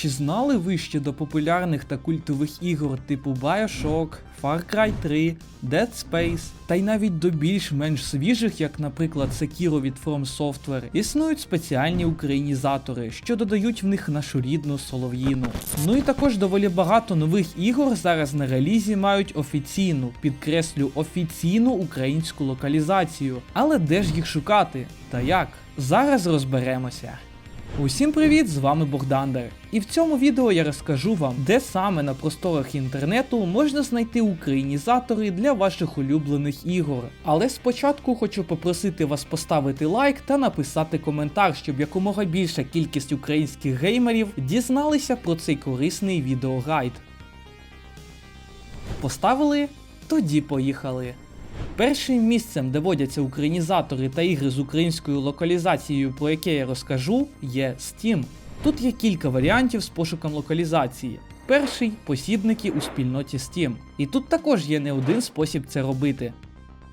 чи знали ви що до популярних та культових ігор типу Bioshock, Far Cry 3, Dead Space, та й навіть до більш-менш свіжих, як наприклад Sekiro від From Software, існують спеціальні українізатори, що додають в них нашу рідну солов'їну. Ну і також доволі багато нових ігор зараз на релізі мають офіційну, підкреслю офіційну українську локалізацію. Але де ж їх шукати? Та як? Зараз розберемося. Усім привіт! З вами Богдандар. І в цьому відео я розкажу вам, де саме на просторах інтернету можна знайти українізатори для ваших улюблених ігор. Але спочатку хочу попросити вас поставити лайк та написати коментар, щоб якомога більша кількість українських геймерів дізналися про цей корисний відеогайд. Поставили? Тоді поїхали. Першим місцем, де водяться українізатори та ігри з українською локалізацією, про яке я розкажу, є Steam. Тут є кілька варіантів з пошуком локалізації. Перший посібники у спільноті Steam. І тут також є не один спосіб це робити.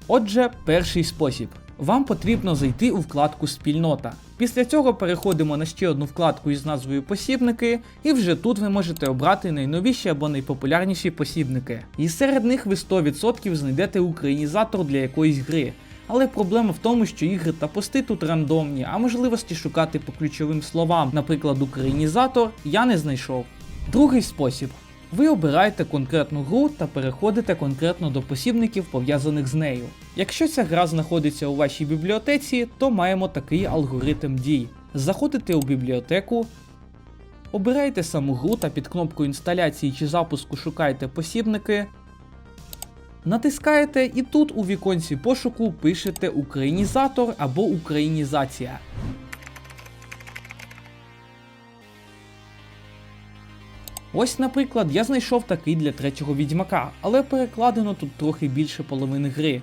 Отже, перший спосіб. Вам потрібно зайти у вкладку Спільнота. Після цього переходимо на ще одну вкладку із назвою Посібники, і вже тут ви можете обрати найновіші або найпопулярніші посібники. І серед них ви 100% знайдете українізатор для якоїсь гри. Але проблема в тому, що ігри та пости тут рандомні, а можливості шукати по ключовим словам, наприклад, українізатор, я не знайшов. Другий спосіб. Ви обираєте конкретну гру та переходите конкретно до посібників, пов'язаних з нею. Якщо ця гра знаходиться у вашій бібліотеці, то маємо такий алгоритм дій. Заходите у бібліотеку, обираєте саму гру та під кнопкою інсталяції чи запуску шукаєте посібники. Натискаєте і тут у віконці пошуку пишете українізатор або українізація. Ось, наприклад, я знайшов такий для третього відьмака, але перекладено тут трохи більше половини гри.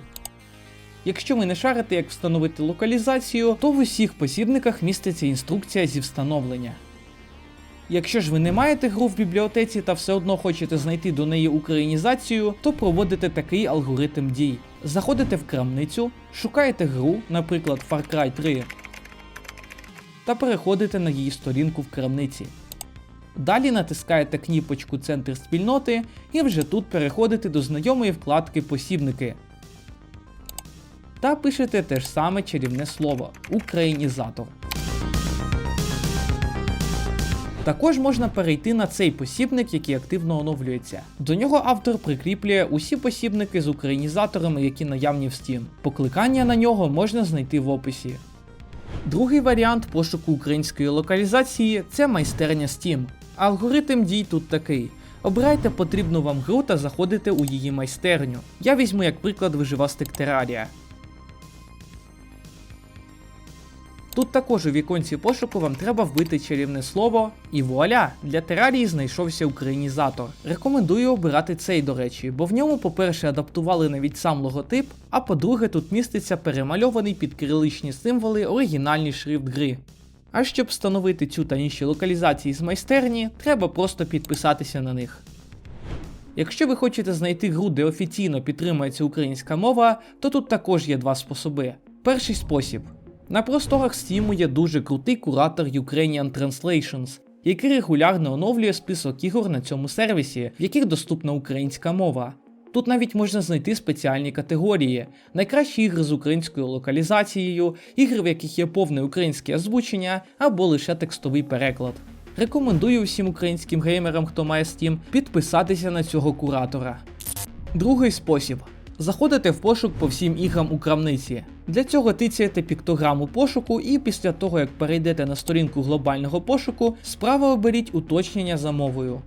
Якщо ви не шарите, як встановити локалізацію, то в усіх посібниках міститься інструкція зі встановлення. Якщо ж ви не маєте гру в бібліотеці та все одно хочете знайти до неї українізацію, то проводите такий алгоритм дій. Заходите в крамницю, шукаєте гру, наприклад Far Cry 3, та переходите на її сторінку в крамниці. Далі натискаєте кніпочку Центр спільноти і вже тут переходите до знайомої вкладки Посібники. Та пишете те ж саме чарівне слово Українізатор. Також можна перейти на цей посібник, який активно оновлюється. До нього автор прикріплює усі посібники з українізаторами, які наявні в Steam. Покликання на нього можна знайти в описі. Другий варіант пошуку української локалізації це майстерня Steam. Алгоритм дій тут такий. Обирайте потрібну вам гру та заходите у її майстерню. Я візьму як приклад виживастик Терарія. Тут також у віконці пошуку вам треба вбити чарівне слово, і вуаля! Для терарії знайшовся українізатор. Рекомендую обирати цей, до речі, бо в ньому, по-перше, адаптували навіть сам логотип, а по-друге, тут міститься перемальований під кириличні символи оригінальний шрифт гри. А щоб встановити цю та інші локалізації з майстерні, треба просто підписатися на них. Якщо ви хочете знайти гру, де офіційно підтримується українська мова, то тут також є два способи. Перший спосіб. На просторах Steam є дуже крутий куратор Ukrainian Translations, який регулярно оновлює список ігор на цьому сервісі, в яких доступна українська мова. Тут навіть можна знайти спеціальні категорії: найкращі ігри з українською локалізацією, ігри, в яких є повне українське озвучення або лише текстовий переклад. Рекомендую всім українським геймерам, хто має Steam, підписатися на цього куратора. Другий спосіб. Заходите в пошук по всім іграм у крамниці. Для цього тицяєте піктограму пошуку, і після того, як перейдете на сторінку глобального пошуку, справа оберіть уточнення за мовою.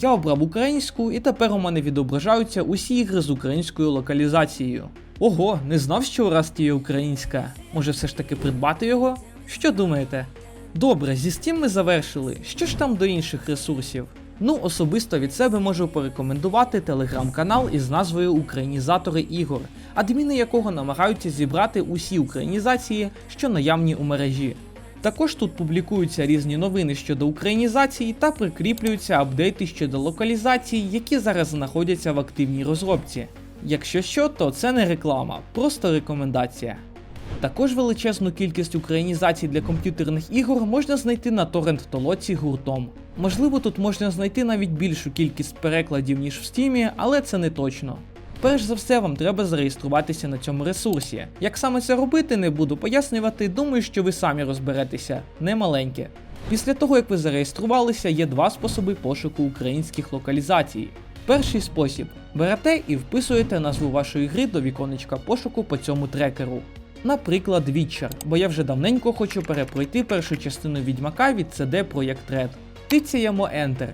Я обрав українську, і тепер у мене відображаються усі ігри з українською локалізацією. Ого, не знав, що Rust є українська. Може все ж таки придбати його? Що думаєте? Добре, зі Steam ми завершили. Що ж там до інших ресурсів? Ну, особисто від себе можу порекомендувати телеграм-канал із назвою Українізатори ігор, адміни якого намагаються зібрати усі українізації, що наявні у мережі. Також тут публікуються різні новини щодо українізації та прикріплюються апдейти щодо локалізацій, які зараз знаходяться в активній розробці. Якщо що, то це не реклама, просто рекомендація. Також величезну кількість українізацій для комп'ютерних ігор можна знайти на торрент толоці гуртом. Можливо, тут можна знайти навіть більшу кількість перекладів, ніж в стімі, але це не точно. Перш за все, вам треба зареєструватися на цьому ресурсі. Як саме це робити, не буду пояснювати, думаю, що ви самі розберетеся, не маленьке. Після того, як ви зареєструвалися, є два способи пошуку українських локалізацій. Перший спосіб: берете і вписуєте назву вашої гри до віконечка пошуку по цьому трекеру. Наприклад, Witcher, бо я вже давненько хочу перепройти першу частину відьмака від CD Projekt Red. Тицяємо Enter.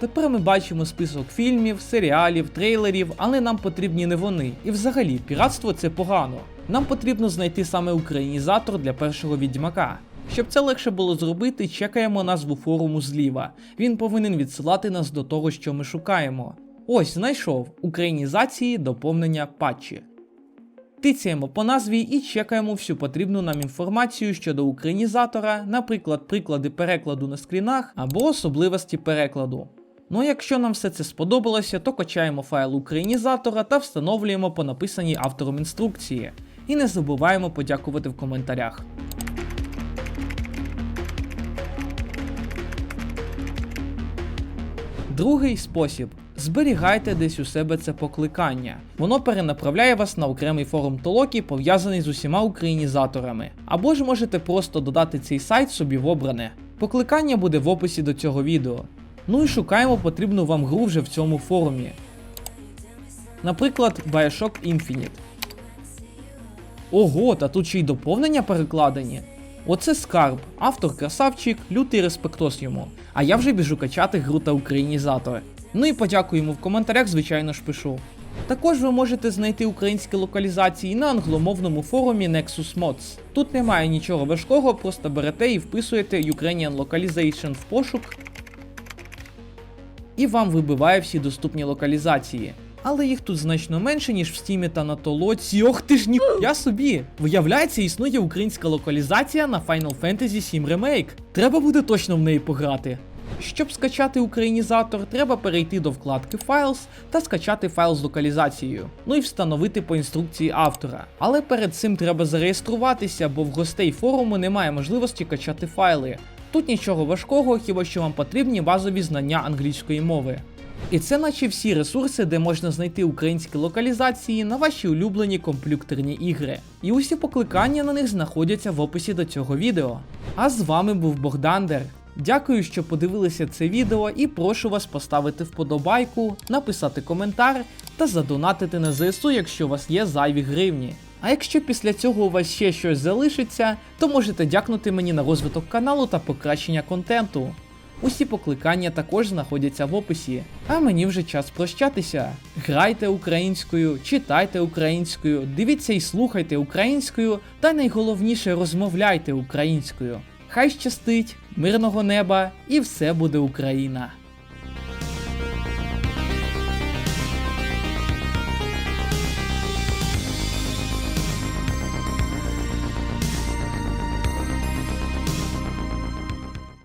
Тепер ми бачимо список фільмів, серіалів, трейлерів, але нам потрібні не вони. І взагалі, піратство це погано. Нам потрібно знайти саме українізатор для першого відьмака. Щоб це легше було зробити, чекаємо назву форуму зліва. Він повинен відсилати нас до того, що ми шукаємо. Ось знайшов українізації доповнення патчі. Тицяємо по назві і чекаємо всю потрібну нам інформацію щодо українізатора, наприклад, приклади перекладу на скрінах або особливості перекладу. Ну а якщо нам все це сподобалося, то качаємо файл українізатора та встановлюємо по написаній автором інструкції. І не забуваємо подякувати в коментарях. Другий спосіб. Зберігайте десь у себе це покликання. Воно перенаправляє вас на окремий форум толоки, пов'язаний з усіма українізаторами. Або ж можете просто додати цей сайт собі в обране. Покликання буде в описі до цього відео. Ну і шукаємо потрібну вам гру вже в цьому форумі. Наприклад, Bioshock Infinite. Ого, та тут ще й доповнення перекладені. Оце скарб, автор красавчик, лютий респектос йому. А я вже біжу качати гру та українізатор. Ну і подякуємо в коментарях, звичайно ж пишу. Також ви можете знайти українські локалізації на англомовному форумі Nexus Mods. Тут немає нічого важкого, просто берете і вписуєте Ukrainian Localization в пошук, і вам вибиває всі доступні локалізації. Але їх тут значно менше, ніж в стімі та на толоці. Ох ти ж ні. Я собі. Виявляється, існує українська локалізація на Final Fantasy 7 Remake. Треба буде точно в неї пограти. Щоб скачати українізатор, треба перейти до вкладки Files та скачати файл з локалізацією, ну і встановити по інструкції автора. Але перед цим треба зареєструватися, бо в гостей форуму немає можливості качати файли. Тут нічого важкого, хіба що вам потрібні базові знання англійської мови. І це наче всі ресурси, де можна знайти українські локалізації на ваші улюблені комп'ютерні ігри. І усі покликання на них знаходяться в описі до цього відео. А з вами був Богдандер. Дякую, що подивилися це відео, і прошу вас поставити вподобайку, написати коментар та задонатити на ЗСУ, якщо у вас є зайві гривні. А якщо після цього у вас ще щось залишиться, то можете дякнути мені на розвиток каналу та покращення контенту. Усі покликання також знаходяться в описі. А мені вже час прощатися. Грайте українською, читайте українською, дивіться і слухайте українською, та найголовніше розмовляйте українською. Хай щастить, мирного неба і все буде Україна!